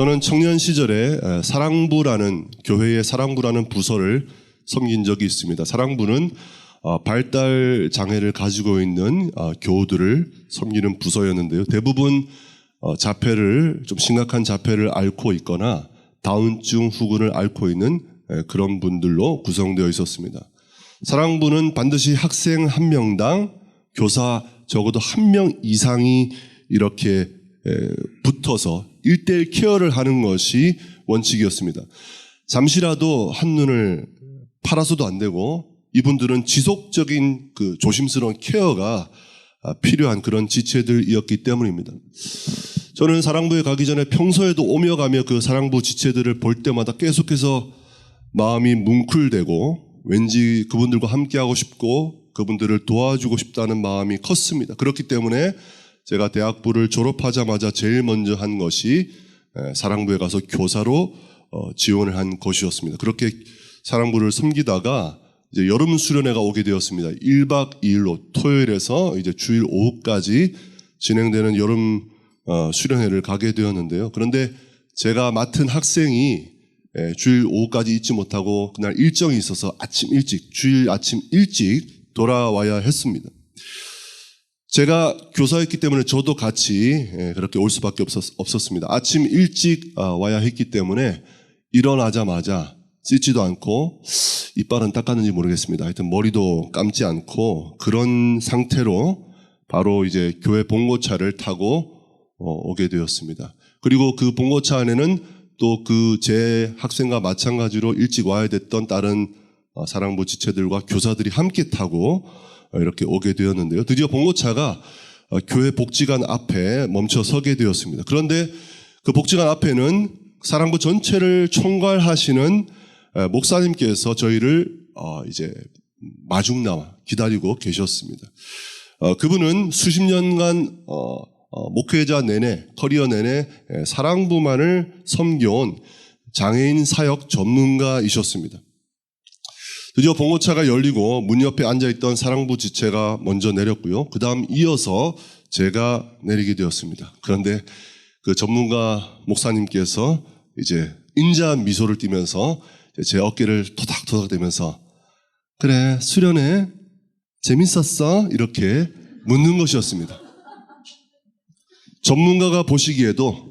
저는 청년 시절에 에, 사랑부라는 교회의 사랑부라는 부서를 섬긴 적이 있습니다. 사랑부는 어, 발달 장애를 가지고 있는 어, 교우들을 섬기는 부서였는데요. 대부분 어, 자폐를 좀 심각한 자폐를 앓고 있거나 다운증 후군을 앓고 있는 에, 그런 분들로 구성되어 있었습니다. 사랑부는 반드시 학생 한 명당 교사 적어도 한 명 이상이 이렇게 에, 붙어서 일대일 케어를 하는 것이 원칙이었습니다. 잠시라도 한눈을 팔아서도 안 되고 이분들은 지속적인 그 조심스러운 케어가 아, 필요한 그런 지체들이었기 때문입니다. 저는 사랑부에 가기 전에 평소에도 오며 가며 그 사랑부 지체들을 볼 때마다 계속해서 마음이 뭉클되고 왠지 그분들과 함께하고 싶고 그분들을 도와주고 싶다는 마음이 컸습니다. 그렇기 때문에 제가 대학부를 졸업하자마자 제일 먼저 한 것이 에, 사랑부에 가서 교사로 어, 지원을 한 것이었습니다. 그렇게 사랑부를 섬기다가 이제 여름 수련회가 오게 되었습니다. 1박 2일로 토요일에서 이제 주일 오후까지 진행되는 여름 어, 수련회를 가게 되었는데요. 그런데 제가 맡은 학생이 예, 주일 오후까지 있지 못하고 그날 일정이 있어서 아침 일찍 주일 아침 일찍 돌아와야 했습니다. 제가 교사였기 때문에 저도 같이 예, 그렇게 올 수밖에 없었, 없었습니다. 아침 일찍 아, 와야 했기 때문에 일어나자마자 씻지도 않고 이빨은 닦았는지 모르겠습니다. 하여튼 머리도 감지 않고 그런 상태로 바로 이제 교회 봉고차를 타고 어, 오게 되었습니다. 그리고 그 봉고차 안에는 또 그 제 학생과 마찬가지로 일찍 와야 됐던 다른 어, 사랑부 지체들과 교사들이 함께 타고 어, 이렇게 오게 되었는데요. 드디어 봉고차가 어, 교회 복지관 앞에 멈춰 서게 되었습니다. 그런데 그 복지관 앞에는 사랑부 전체를 총괄하시는 에, 목사님께서 저희를 어, 이제 마중 나와 기다리고 계셨습니다. 어, 그분은 수십 년간 어, 어, 목회자 내내 커리어 내내 에, 사랑부만을 섬겨온 장애인 사역 전문가이셨습니다. 드디어 봉고차가 열리고 문 옆에 앉아있던 사랑부 지체가 먼저 내렸고요. 그 다음 이어서 제가 내리게 되었습니다. 그런데 그 전문가 목사님께서 이제 인자한 미소를 띠면서 제 어깨를 토닥토닥 대면서 그래 수련회 재밌었어 이렇게 묻는 것이었습니다. 전문가가 보시기에도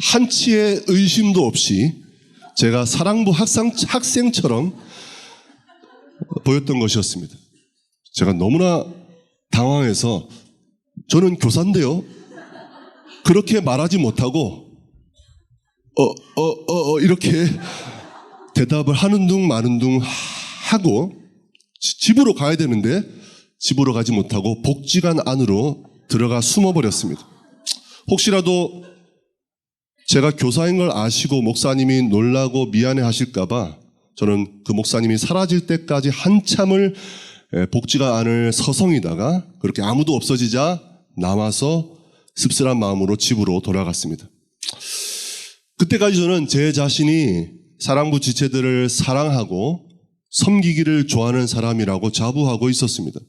한치의 의심도 없이 제가 사랑부 학생, 학생처럼 보였던 것이었습니다. 제가 너무나 당황해서 저는 교사인데요. 그렇게 말하지 못하고 어, 어, 어, 어, 이렇게 대답을 하는 둥 마는 둥 하고 지- 집으로 가야 되는데 집으로 가지 못하고 복지관 안으로 들어가 숨어버렸습니다. 혹시라도 제가 교사인 걸 아시고 목사님이 놀라고 미안해 하실까봐 저는 그 목사님이 사라질 때까지 한참을 에, 복지관 안을 서성이다가 그렇게 아무도 없어지자 남아서 씁쓸한 마음으로 집으로 돌아갔습니다. 그때까지 저는 제 자신이 사랑부 지체들을 사랑하고 섬기기를 좋아하는 사람이라고 자부하고 있었습니다.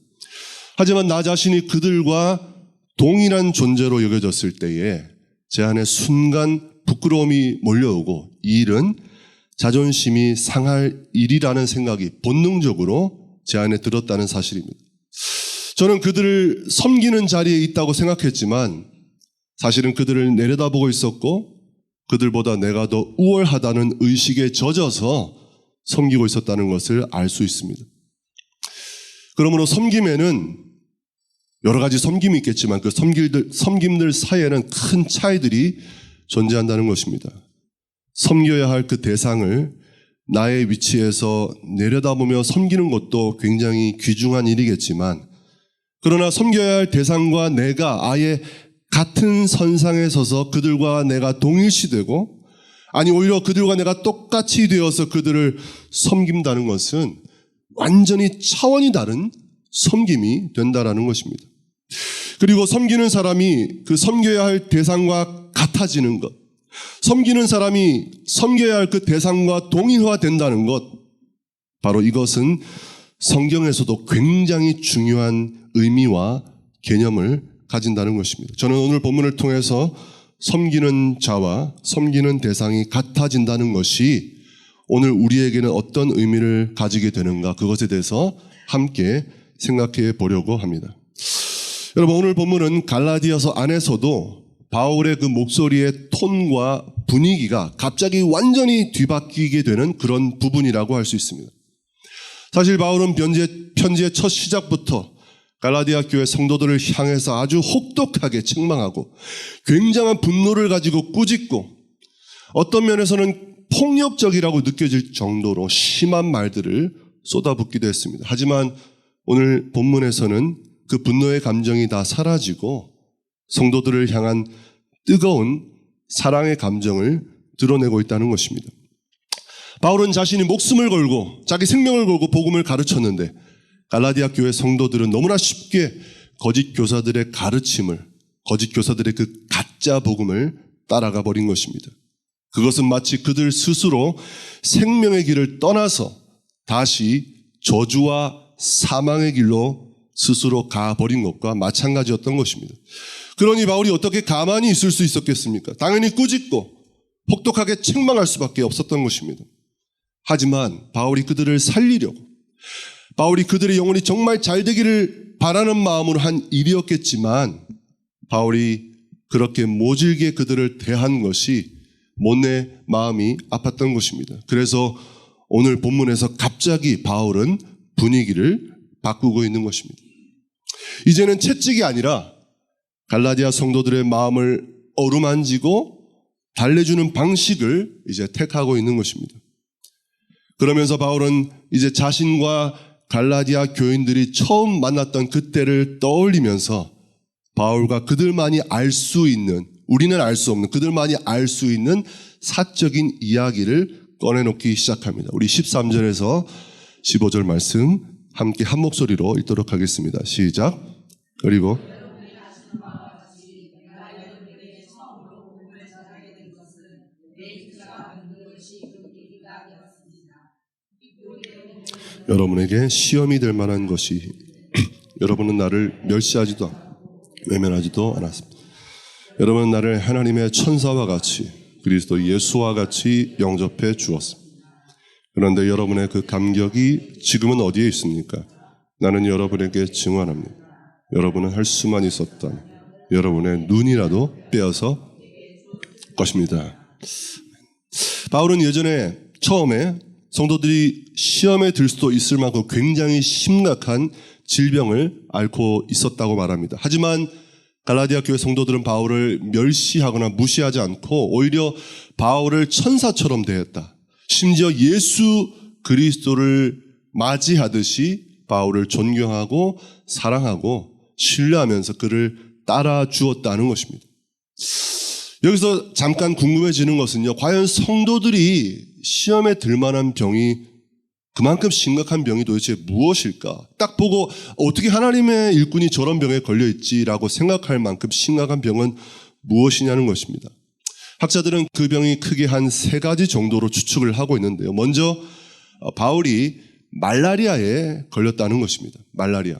하지만 나 자신이 그들과 동일한 존재로 여겨졌을 때에 제 안에 순간 부끄러움이 몰려오고 이 일은 자존심이 상할 일이라는 생각이 본능적으로 제 안에 들었다는 사실입니다. 저는 그들을 섬기는 자리에 있다고 생각했지만 사실은 그들을 내려다보고 있었고 그들보다 내가 더 우월하다는 의식에 젖어서 섬기고 있었다는 것을 알 수 있습니다. 그러므로 섬김에는 여러 가지 섬김이 있겠지만 그 섬김들, 섬김들 사이에는 큰 차이들이 존재한다는 것입니다. 섬겨야 할 그 대상을 나의 위치에서 내려다보며 섬기는 것도 굉장히 귀중한 일이겠지만 그러나 섬겨야 할 대상과 내가 아예 같은 선상에 서서 그들과 내가 동일시되고 아니 오히려 그들과 내가 똑같이 되어서 그들을 섬긴다는 것은 완전히 차원이 다른 섬김이 된다라는 것입니다. 그리고 섬기는 사람이 그 섬겨야 할 대상과 같아지는 것, 섬기는 사람이 섬겨야 할 그 대상과 동일화된다는 것, 바로 이것은 성경에서도 굉장히 중요한 의미와 개념을 가진다는 것입니다. 저는 오늘 본문을 통해서 섬기는 자와 섬기는 대상이 같아진다는 것이 오늘 우리에게는 어떤 의미를 가지게 되는가 그것에 대해서 함께 생각해 보려고 합니다. 여러분 오늘 본문은 갈라디아서 안에서도 바울의 그 목소리의 톤과 분위기가 갑자기 완전히 뒤바뀌게 되는 그런 부분이라고 할 수 있습니다. 사실 바울은 편지의, 편지의 첫 시작부터 갈라디아 교회 성도들을 향해서 아주 혹독하게 책망하고 굉장한 분노를 가지고 꾸짖고 어떤 면에서는 폭력적이라고 느껴질 정도로 심한 말들을 쏟아붓기도 했습니다. 하지만 오늘 본문에서는 그 분노의 감정이 다 사라지고 성도들을 향한 뜨거운 사랑의 감정을 드러내고 있다는 것입니다. 바울은 자신이 목숨을 걸고 자기 생명을 걸고 복음을 가르쳤는데 갈라디아 교회 성도들은 너무나 쉽게 거짓 교사들의 가르침을 거짓 교사들의 그 가짜 복음을 따라가 버린 것입니다. 그것은 마치 그들 스스로 생명의 길을 떠나서 다시 저주와 사망의 길로 스스로 가버린 것과 마찬가지였던 것입니다. 그러니 바울이 어떻게 가만히 있을 수 있었겠습니까? 당연히 꾸짖고 혹독하게 책망할 수밖에 없었던 것입니다. 하지만 바울이 그들을 살리려고 바울이 그들의 영혼이 정말 잘 되기를 바라는 마음으로 한 일이었겠지만 바울이 그렇게 모질게 그들을 대한 것이 못내 마음이 아팠던 것입니다. 그래서 오늘 본문에서 갑자기 바울은 분위기를 바꾸고 있는 것입니다. 이제는 채찍이 아니라 갈라디아 성도들의 마음을 어루만지고 달래주는 방식을 이제 택하고 있는 것입니다. 그러면서 바울은 이제 자신과 갈라디아 교인들이 처음 만났던 그때를 떠올리면서 바울과 그들만이 알 수 있는 우리는 알 수 없는 그들만이 알 수 있는 사적인 이야기를 꺼내놓기 시작합니다. 우리 13절에서 15절 말씀 함께 한 목소리로 읽도록 하겠습니다. 시작. 그리고 여러분에게 시험이 될 만한 것이 여러분은 나를 멸시하지도 외면하지도 않았습니다. 여러분은 나를 하나님의 천사와 같이 그리스도 예수와 같이 영접해 주었습니다. 그런데 여러분의 그 감격이 지금은 어디에 있습니까? 나는 여러분에게 증언합니다. 여러분은 할 수만 있었던 여러분의 눈이라도 빼어서 것입니다. 바울은 예전에 처음에 성도들이 시험에 들 수도 있을 만큼 굉장히 심각한 질병을 앓고 있었다고 말합니다. 하지만 갈라디아 교회 성도들은 바울을 멸시하거나 무시하지 않고 오히려 바울을 천사처럼 대했다. 심지어 예수 그리스도를 맞이하듯이 바울을 존경하고 사랑하고 신뢰하면서 그를 따라 주었다는 것입니다. 여기서 잠깐 궁금해지는 것은요, 과연 성도들이 시험에 들 만한 병이 그만큼 심각한 병이 도대체 무엇일까? 딱 보고 어떻게 하나님의 일꾼이 저런 병에 걸려 있지라고 생각할 만큼 심각한 병은 무엇이냐는 것입니다. 학자들은 그 병이 크게 한 세 가지 정도로 추측을 하고 있는데요. 먼저 어, 바울이 말라리아에 걸렸다는 것입니다. 말라리아.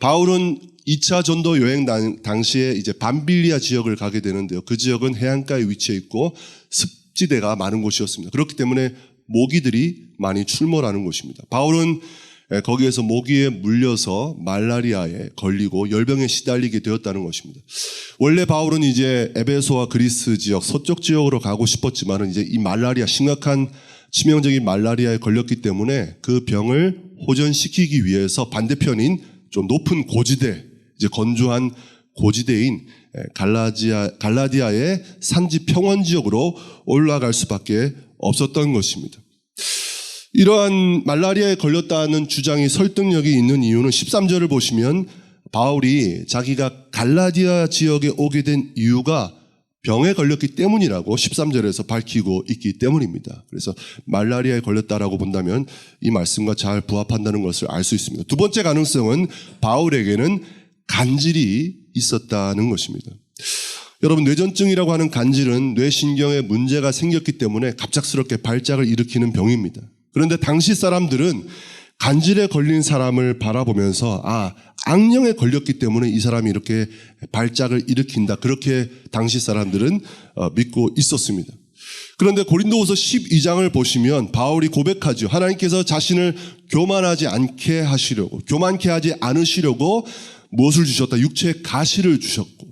바울은 2차 전도 여행 당시에 이제 밤빌리아 지역을 가게 되는데요. 그 지역은 해안가에 위치해 있고 습지대가 많은 곳이었습니다. 그렇기 때문에 모기들이 많이 출몰하는 곳입니다. 바울은 거기에서 모기에 물려서 말라리아에 걸리고 열병에 시달리게 되었다는 것입니다. 원래 바울은 이제 에베소와 그리스 지역 서쪽 지역으로 가고 싶었지만은 이제 이 말라리아 심각한 치명적인 말라리아에 걸렸기 때문에 그 병을 호전시키기 위해서 반대편인 좀 높은 고지대 이제 건조한 고지대인 갈라디아, 갈라디아의 산지 평원 지역으로 올라갈 수밖에 없었던 것입니다. 이러한 말라리아에 걸렸다는 주장이 설득력이 있는 이유는 13절을 보시면 바울이 자기가 갈라디아 지역에 오게 된 이유가 병에 걸렸기 때문이라고 13절에서 밝히고 있기 때문입니다. 그래서 말라리아에 걸렸다라고 본다면 이 말씀과 잘 부합한다는 것을 알 수 있습니다. 두 번째 가능성은 바울에게는 간질이 있었다는 것입니다. 여러분 뇌전증이라고 하는 간질은 뇌신경에 문제가 생겼기 때문에 갑작스럽게 발작을 일으키는 병입니다. 그런데 당시 사람들은 간질에 걸린 사람을 바라보면서 아 악령에 걸렸기 때문에 이 사람이 이렇게 발작을 일으킨다. 그렇게 당시 사람들은 어, 믿고 있었습니다. 그런데 고린도후서 12장을 보시면 바울이 고백하죠. 하나님께서 자신을 교만하지 않게 하시려고 교만케 하지 않으시려고 무엇을 주셨다? 육체의 가시를 주셨고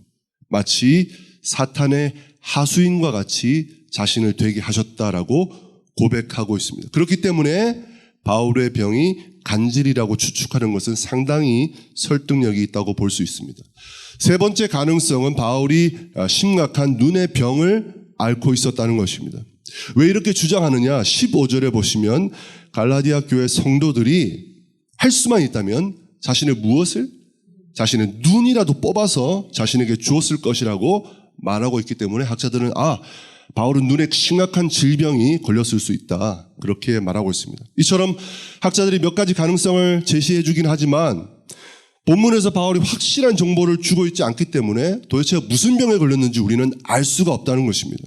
마치 사탄의 하수인과 같이 자신을 되게 하셨다라고 고백하고 있습니다. 그렇기 때문에 바울의 병이 간질이라고 추측하는 것은 상당히 설득력이 있다고 볼 수 있습니다. 세 번째 가능성은 바울이 심각한 눈의 병을 앓고 있었다는 것입니다. 왜 이렇게 주장하느냐? 15절에 보시면 갈라디아 교회 성도들이 할 수만 있다면 자신의 무엇을? 자신의 눈이라도 뽑아서 자신에게 주었을 것이라고 말하고 있기 때문에 학자들은 아, 바울은 눈에 심각한 질병이 걸렸을 수 있다. 그렇게 말하고 있습니다. 이처럼 학자들이 몇 가지 가능성을 제시해 주긴 하지만 본문에서 바울이 확실한 정보를 주고 있지 않기 때문에 도대체 무슨 병에 걸렸는지 우리는 알 수가 없다는 것입니다.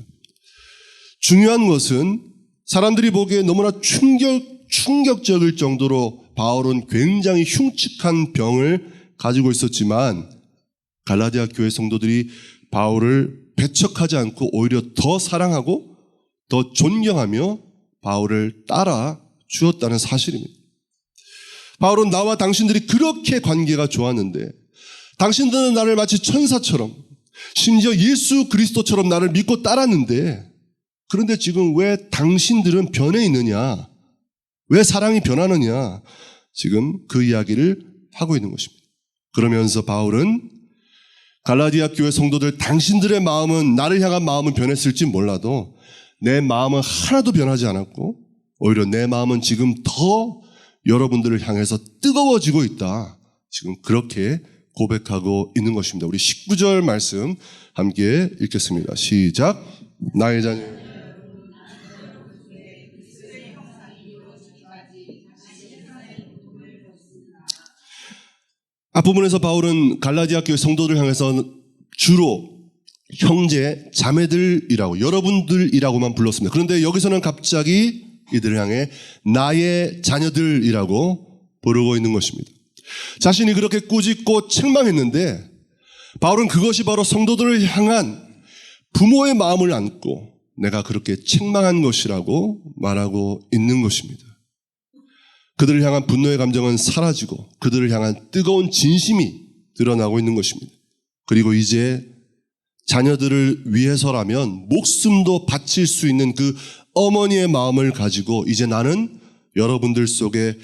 중요한 것은 사람들이 보기에 너무나 충격, 충격적일 정도로 바울은 굉장히 흉측한 병을 가지고 있었지만 갈라디아 교회 성도들이 바울을 배척하지 않고 오히려 더 사랑하고 더 존경하며 바울을 따라 주었다는 사실입니다. 바울은 나와 당신들이 그렇게 관계가 좋았는데 당신들은 나를 마치 천사처럼 심지어 예수 그리스도처럼 나를 믿고 따랐는데 그런데 지금 왜 당신들은 변해 있느냐? 왜 사랑이 변하느냐? 지금 그 이야기를 하고 있는 것입니다. 그러면서 바울은 갈라디아 교회 성도들 당신들의 마음은 나를 향한 마음은 변했을지 몰라도 내 마음은 하나도 변하지 않았고 오히려 내 마음은 지금 더 여러분들을 향해서 뜨거워지고 있다. 지금 그렇게 고백하고 있는 것입니다. 우리 19절 말씀 함께 읽겠습니다. 시작. 나의 자녀 앞부분에서 바울은 갈라디아 교회 성도들 향해서 주로 형제, 자매들이라고 여러분들이라고만 불렀습니다. 그런데 여기서는 갑자기 이들을 향해 나의 자녀들이라고 부르고 있는 것입니다. 자신이 그렇게 꾸짖고 책망했는데 바울은 그것이 바로 성도들을 향한 부모의 마음을 안고 내가 그렇게 책망한 것이라고 말하고 있는 것입니다. 그들을 향한 분노의 감정은 사라지고 그들을 향한 뜨거운 진심이 드러나고 있는 것입니다. 그리고 이제 자녀들을 위해서라면 목숨도 바칠 수 있는 그 어머니의 마음을 가지고 이제 나는 여러분들 속에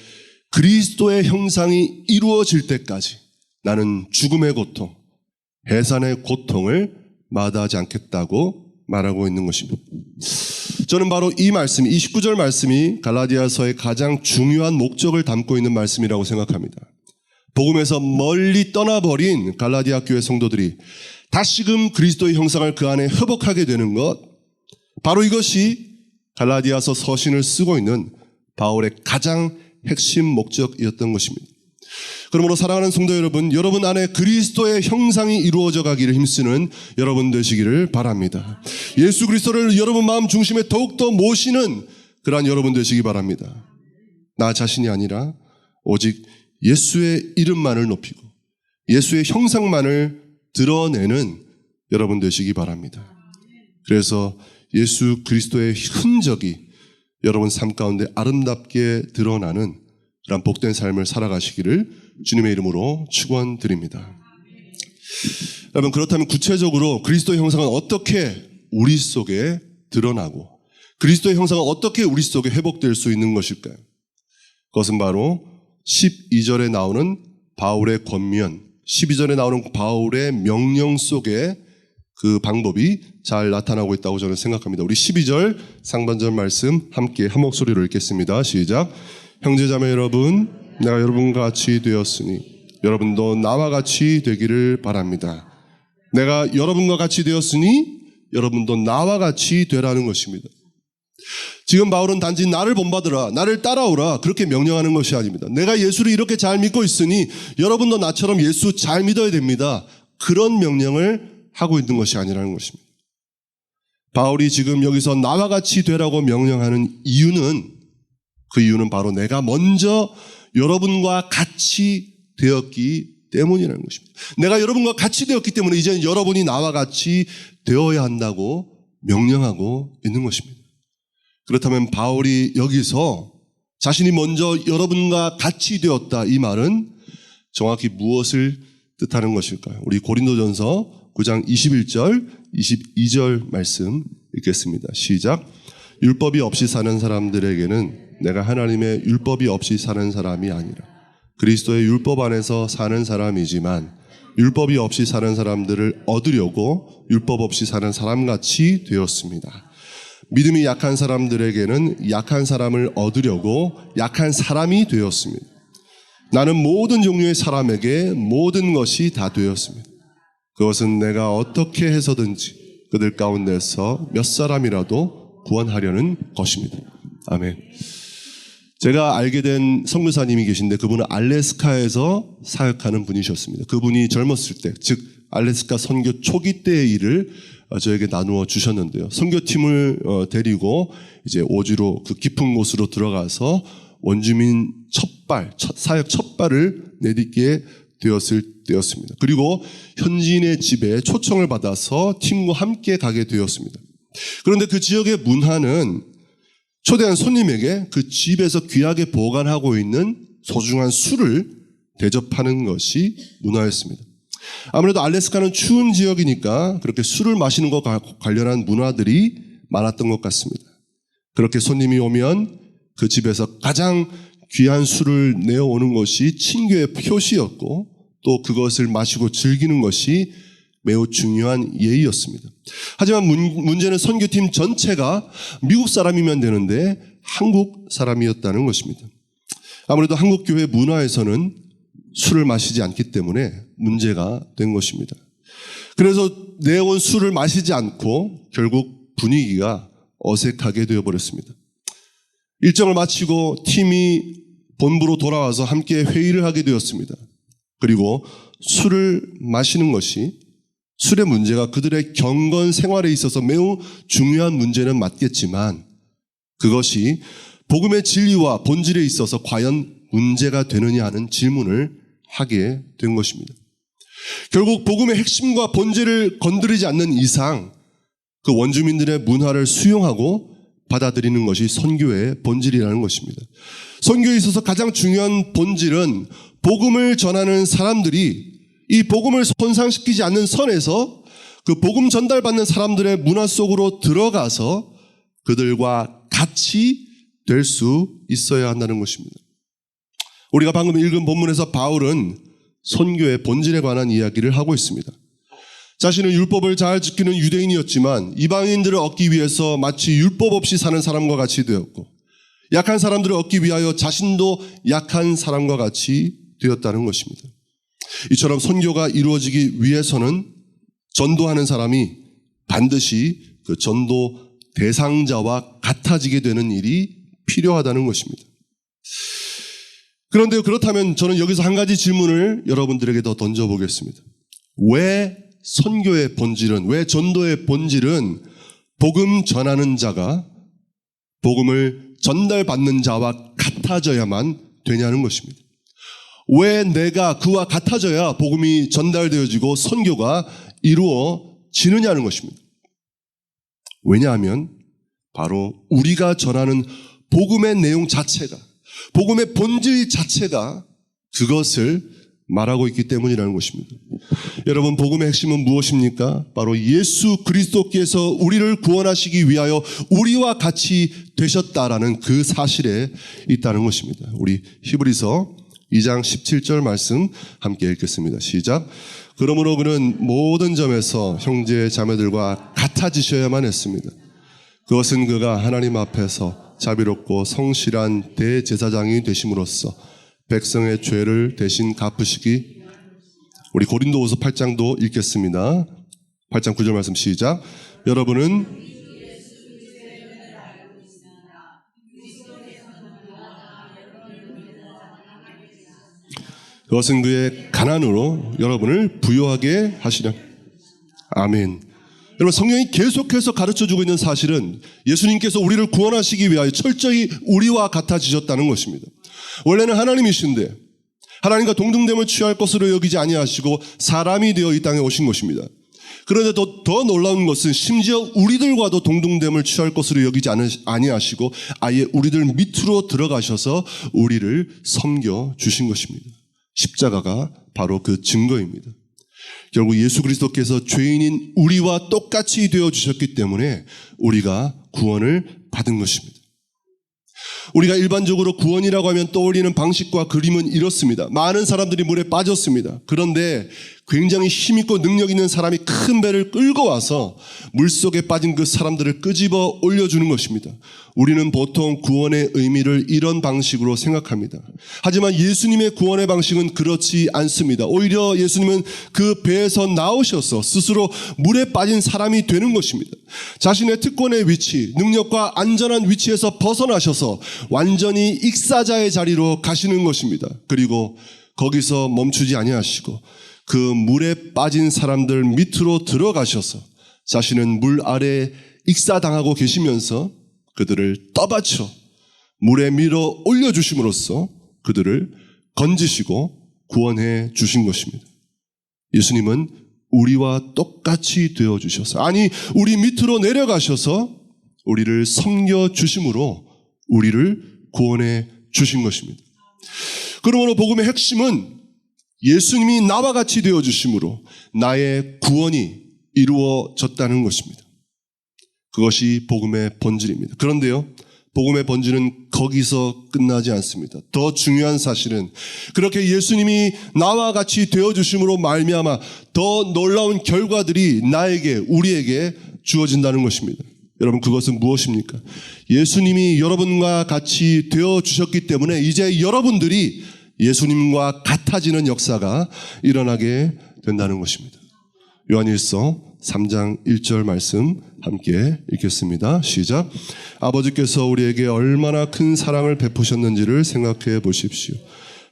그리스도의 형상이 이루어질 때까지 나는 죽음의 고통, 해산의 고통을 마다하지 않겠다고 말하고 있는 것입니다. 저는 바로 이 말씀, 29절 말씀이 갈라디아서의 가장 중요한 목적을 담고 있는 말씀이라고 생각합니다. 복음에서 멀리 떠나버린 갈라디아 교회 성도들이 다시금 그리스도의 형상을 그 안에 회복하게 되는 것, 바로 이것이 갈라디아서 서신을 쓰고 있는 바울의 가장 핵심 목적이었던 것입니다. 그러므로 사랑하는 성도 여러분, 여러분 안에 그리스도의 형상이 이루어져 가기를 힘쓰는 여러분 되시기를 바랍니다. 예수 그리스도를 여러분 마음 중심에 더욱더 모시는 그러한 여러분 되시기 바랍니다. 나 자신이 아니라 오직 예수의 이름만을 높이고 예수의 형상만을 드러내는 여러분 되시기 바랍니다. 그래서 예수 그리스도의 흔적이 여러분 삶 가운데 아름답게 드러나는 그런 복된 삶을 살아가시기를 주님의 이름으로 축원드립니다. 여러분 그렇다면 구체적으로 그리스도의 형상은 어떻게 우리 속에 드러나고 그리스도의 형상은 어떻게 우리 속에 회복될 수 있는 것일까요? 그것은 바로 12절에 나오는 바울의 권면, 12절에 나오는 바울의 명령 속에 그 방법이 잘 나타나고 있다고 저는 생각합니다. 우리 12절 상반절 말씀 함께 한 목소리로 읽겠습니다. 시작. 형제자매 여러분, 내가 여러분과 같이 되었으니 여러분도 나와 같이 되기를 바랍니다. 내가 여러분과 같이 되었으니 여러분도 나와 같이 되라는 것입니다. 지금 바울은 단지 나를 본받으라, 나를 따라오라 그렇게 명령하는 것이 아닙니다. 내가 예수를 이렇게 잘 믿고 있으니 여러분도 나처럼 예수 잘 믿어야 됩니다. 그런 명령을 하고 있는 것이 아니라는 것입니다. 바울이 지금 여기서 나와 같이 되라고 명령하는 이유는 그 이유는 바로 내가 먼저 여러분과 같이 되었기 때문이라는 것입니다. 내가 여러분과 같이 되었기 때문에 이제는 여러분이 나와 같이 되어야 한다고 명령하고 있는 것입니다. 그렇다면 바울이 여기서 자신이 먼저 여러분과 같이 되었다 이 말은 정확히 무엇을 뜻하는 것일까요? 우리 고린도전서 9장 21절, 22절 말씀 읽겠습니다. 시작. 율법이 없이 사는 사람들에게는 내가 하나님의 율법이 없이 사는 사람이 아니라 그리스도의 율법 안에서 사는 사람이지만 율법이 없이 사는 사람들을 얻으려고 율법 없이 사는 사람같이 되었습니다. 믿음이 약한 사람들에게는 약한 사람을 얻으려고 약한 사람이 되었습니다. 나는 모든 종류의 사람에게 모든 것이 다 되었습니다. 그것은 내가 어떻게 해서든지 그들 가운데서 몇 사람이라도 구원하려는 것입니다. 아멘. 제가 알게 된 선교사님이 계신데 그분은 알래스카에서 사역하는 분이셨습니다. 그분이 젊었을 때, 즉 알래스카 선교 초기 때의 일을 어, 저에게 나누어 주셨는데요. 선교팀을 어, 데리고 이제 오주로 그 깊은 곳으로 들어가서 원주민 첫발, 첫, 사역 첫발을 내딛게 되었을 때였습니다. 그리고 현지인의 집에 초청을 받아서 팀과 함께 가게 되었습니다. 그런데 그 지역의 문화는 초대한 손님에게 그 집에서 귀하게 보관하고 있는 소중한 술을 대접하는 것이 문화였습니다. 아무래도 알래스카는 추운 지역이니까 그렇게 술을 마시는 것과 관련한 문화들이 많았던 것 같습니다. 그렇게 손님이 오면 그 집에서 가장 귀한 술을 내어오는 것이 친교의 표시였고 또 그것을 마시고 즐기는 것이 매우 중요한 예의였습니다. 하지만 문, 제는 선교팀 전체가 미국 사람이면 되는데 한국 사람이었다는 것입니다. 아무래도 한국 교회 문화에서는 술을 마시지 않기 때문에 문제가 된 것입니다. 그래서 내온 술을 마시지 않고 결국 분위기가 어색하게 되어버렸습니다. 일정을 마치고 팀이 본부로 돌아와서 함께 회의를 하게 되었습니다. 그리고 술을 마시는 것이 술의 문제가 그들의 경건 생활에 있어서 매우 중요한 문제는 맞겠지만 그것이 복음의 진리와 본질에 있어서 과연 문제가 되느냐 하는 질문을 하게 된 것입니다. 결국 복음의 핵심과 본질을 건드리지 않는 이상 그 원주민들의 문화를 수용하고 받아들이는 것이 선교의 본질이라는 것입니다. 선교에 있어서 가장 중요한 본질은 복음을 전하는 사람들이 이 복음을 손상시키지 않는 선에서 그 복음 전달받는 사람들의 문화 속으로 들어가서 그들과 같이 될 수 있어야 한다는 것입니다. 우리가 방금 읽은 본문에서 바울은 선교의 본질에 관한 이야기를 하고 있습니다. 자신은 율법을 잘 지키는 유대인이었지만 이방인들을 얻기 위해서 마치 율법 없이 사는 사람과 같이 되었고 약한 사람들을 얻기 위하여 자신도 약한 사람과 같이 되었다는 것입니다. 이처럼 선교가 이루어지기 위해서는 전도하는 사람이 반드시 그 전도 대상자와 같아지게 되는 일이 필요하다는 것입니다. 그런데 그렇다면 저는 여기서 한 가지 질문을 여러분들에게 더 던져보겠습니다. 왜 선교의 본질은, 왜 전도의 본질은 복음 전하는 자가 복음을 전달받는 자와 같아져야만 되냐는 것입니다. 왜 내가 그와 같아져야 복음이 전달되어지고 선교가 이루어지느냐는 것입니다. 왜냐하면 바로 우리가 전하는 복음의 내용 자체가 복음의 본질 자체가 그것을 말하고 있기 때문이라는 것입니다. 여러분, 복음의 핵심은 무엇입니까? 바로 예수 그리스도께서 우리를 구원하시기 위하여 우리와 같이 되셨다라는 그 사실에 있다는 것입니다. 우리 히브리서 2장 17절 말씀 함께 읽겠습니다. 시작. 그러므로 그는 모든 점에서 형제 자매들과 같아지셔야만 했습니다. 그것은 그가 하나님 앞에서 자비롭고 성실한 대제사장이 되심으로써 백성의 죄를 대신 갚으시기 우리 고린도후서 8장도 읽겠습니다. 8장 9절 말씀 시작. 여러분은 그것은 그의 가난으로 여러분을 부유하게 하시려. 아멘. 여러분 성경이 계속해서 가르쳐 주고 있는 사실은 예수님께서 우리를 구원하시기 위하여 철저히 우리와 같아지셨다는 것입니다. 원래는 하나님이신데 하나님과 동등됨을 취할 것으로 여기지 아니하시고 사람이 되어 이 땅에 오신 것입니다. 그런데 더, 더 놀라운 것은 심지어 우리들과도 동등됨을 취할 것으로 여기지 아니하시고 아예 우리들 밑으로 들어가셔서 우리를 섬겨 주신 것입니다. 십자가가 바로 그 증거입니다. 결국 예수 그리스도께서 죄인인 우리와 똑같이 되어 주셨기 때문에 우리가 구원을 받은 것입니다. 우리가 일반적으로 구원이라고 하면 떠올리는 방식과 그림은 이렇습니다. 많은 사람들이 물에 빠졌습니다. 그런데 굉장히 힘있고 능력 있는 사람이 큰 배를 끌고 와서 물속에 빠진 그 사람들을 끄집어 올려주는 것입니다. 우리는 보통 구원의 의미를 이런 방식으로 생각합니다. 하지만 예수님의 구원의 방식은 그렇지 않습니다. 오히려 예수님은 그 배에서 나오셔서 스스로 물에 빠진 사람이 되는 것입니다. 자신의 특권의 위치, 능력과 안전한 위치에서 벗어나셔서 완전히 익사자의 자리로 가시는 것입니다. 그리고 거기서 멈추지 아니하시고 그 물에 빠진 사람들 밑으로 들어가셔서 자신은 물 아래 익사당하고 계시면서 그들을 떠받쳐 물에 밀어 올려주심으로써 그들을 건지시고 구원해 주신 것입니다. 예수님은 우리와 똑같이 되어 주셔서 아니 우리 밑으로 내려가셔서 우리를 섬겨 주심으로 우리를 구원해 주신 것입니다. 그러므로 복음의 핵심은 예수님이 나와 같이 되어 주심으로 나의 구원이 이루어졌다는 것입니다. 그것이 복음의 본질입니다. 그런데요. 복음의 본질은 거기서 끝나지 않습니다. 더 중요한 사실은 그렇게 예수님이 나와 같이 되어 주심으로 말미암아 더 놀라운 결과들이 나에게 우리에게 주어진다는 것입니다. 여러분 그것은 무엇입니까? 예수님이 여러분과 같이 되어 주셨기 때문에 이제 여러분들이 예수님과 같아지는 역사가 일어나게 된다는 것입니다. 요한일서 3장 1절 말씀 함께 읽겠습니다. 시작. 아버지께서 우리에게 얼마나 큰 사랑을 베푸셨는지를 생각해 보십시오.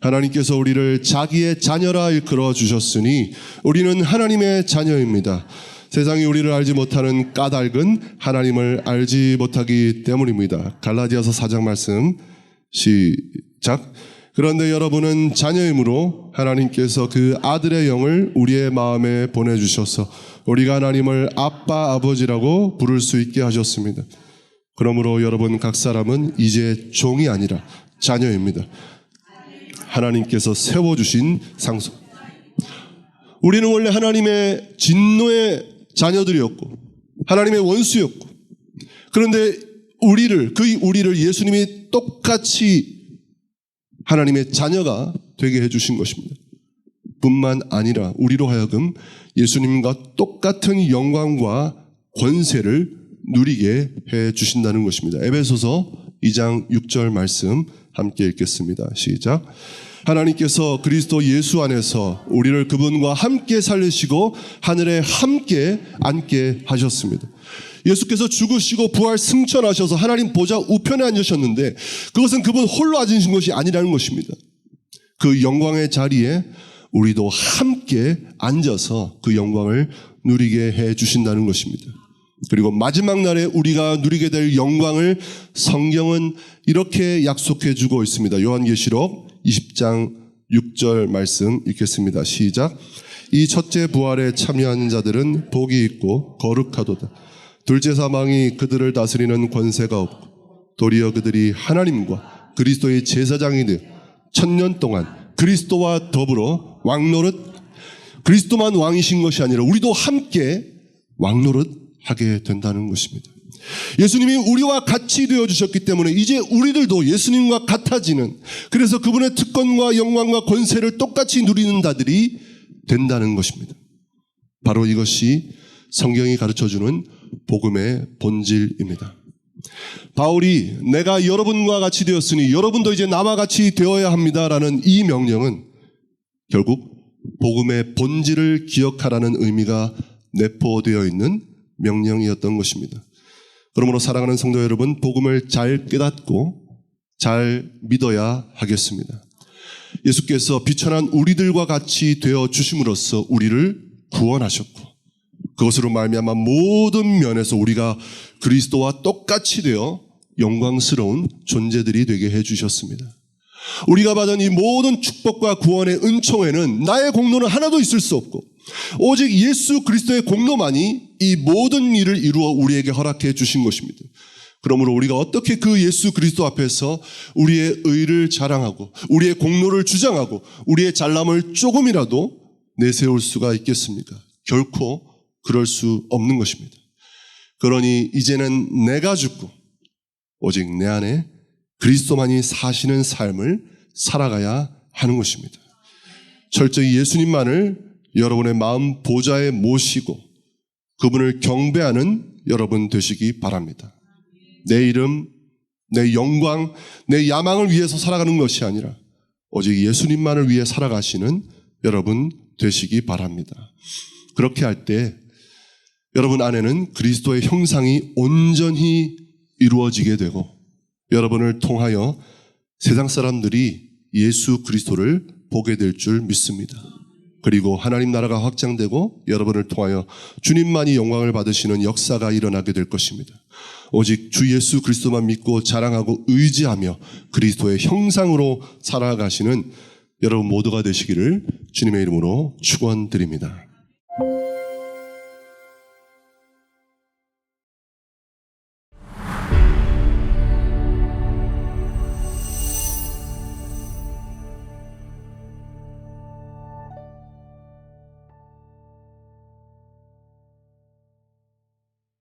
하나님께서 우리를 자기의 자녀라 일컬어 주셨으니 우리는 하나님의 자녀입니다. 세상이 우리를 알지 못하는 까닭은 하나님을 알지 못하기 때문입니다. 갈라디아서 4장 말씀 시작. 그런데 여러분은 자녀이므로 하나님께서 그 아들의 영을 우리의 마음에 보내주셔서 우리가 하나님을 아빠 아버지라고 부를 수 있게 하셨습니다. 그러므로 여러분 각 사람은 이제 종이 아니라 자녀입니다. 하나님께서 세워주신 상속. 우리는 원래 하나님의 진노의 자녀들이었고 하나님의 원수였고 그런데 우리를 그 우리를 예수님이 똑같이 하나님의 자녀가 되게 해주신 것입니다. 뿐만 아니라 우리로 하여금 예수님과 똑같은 영광과 권세를 누리게 해 주신다는 것입니다. 에베소서 2장 6절 말씀 함께 읽겠습니다. 시작. 하나님께서 그리스도 예수 안에서 우리를 그분과 함께 살리시고 하늘에 함께 앉게 하셨습니다. 예수께서 죽으시고 부활 승천하셔서 하나님 보좌 우편에 앉으셨는데 그것은 그분 홀로 앉으신 것이 아니라는 것입니다. 그 영광의 자리에 우리도 함께 앉아서 그 영광을 누리게 해 주신다는 것입니다. 그리고 마지막 날에 우리가 누리게 될 영광을 성경은 이렇게 약속해 주고 있습니다. 요한계시록 20장 6절 말씀 읽겠습니다. 시작. 이 첫째 부활에 참여한 자들은 복이 있고 거룩하도다. 둘째 사망이 그들을 다스리는 권세가 없고 도리어 그들이 하나님과 그리스도의 제사장이 되어 천년 동안 그리스도와 더불어 왕노릇 그리스도만 왕이신 것이 아니라 우리도 함께 왕노릇 하게 된다는 것입니다. 예수님이 우리와 같이 되어 주셨기 때문에 이제 우리들도 예수님과 같아지는 그래서 그분의 특권과 영광과 권세를 똑같이 누리는 자들이 된다는 것입니다. 바로 이것이 성경이 가르쳐 주는 복음의 본질입니다. 바울이 내가 여러분과 같이 되었으니 여러분도 이제 나와 같이 되어야 합니다라는 이 명령은 결국 복음의 본질을 기억하라는 의미가 내포되어 있는 명령이었던 것입니다. 그러므로 사랑하는 성도 여러분, 복음을 잘 깨닫고 잘 믿어야 하겠습니다. 예수께서 비천한 우리들과 같이 되어 주심으로써 우리를 구원하셨고 그것으로 말미암아 모든 면에서 우리가 그리스도와 똑같이 되어 영광스러운 존재들이 되게 해 주셨습니다. 우리가 받은 이 모든 축복과 구원의 은총에는 나의 공로는 하나도 있을 수 없고 오직 예수 그리스도의 공로만이 이 모든 일을 이루어 우리에게 허락해 주신 것입니다. 그러므로 우리가 어떻게 그 예수 그리스도 앞에서 우리의 의를 자랑하고 우리의 공로를 주장하고 우리의 잘남을 조금이라도 내세울 수가 있겠습니까? 결코 그럴 수 없는 것입니다. 그러니 이제는 내가 죽고 오직 내 안에 그리스도만이 사시는 삶을 살아가야 하는 것입니다. 철저히 예수님만을 여러분의 마음 보좌에 모시고 그분을 경배하는 여러분 되시기 바랍니다. 내 이름, 내 영광, 내 야망을 위해서 살아가는 것이 아니라 오직 예수님만을 위해 살아가시는 여러분 되시기 바랍니다. 그렇게 할 때 여러분 안에는 그리스도의 형상이 온전히 이루어지게 되고 여러분을 통하여 세상 사람들이 예수 그리스도를 보게 될 줄 믿습니다. 그리고 하나님 나라가 확장되고 여러분을 통하여 주님만이 영광을 받으시는 역사가 일어나게 될 것입니다. 오직 주 예수 그리스도만 믿고 자랑하고 의지하며 그리스도의 형상으로 살아가시는 여러분 모두가 되시기를 주님의 이름으로 축원드립니다.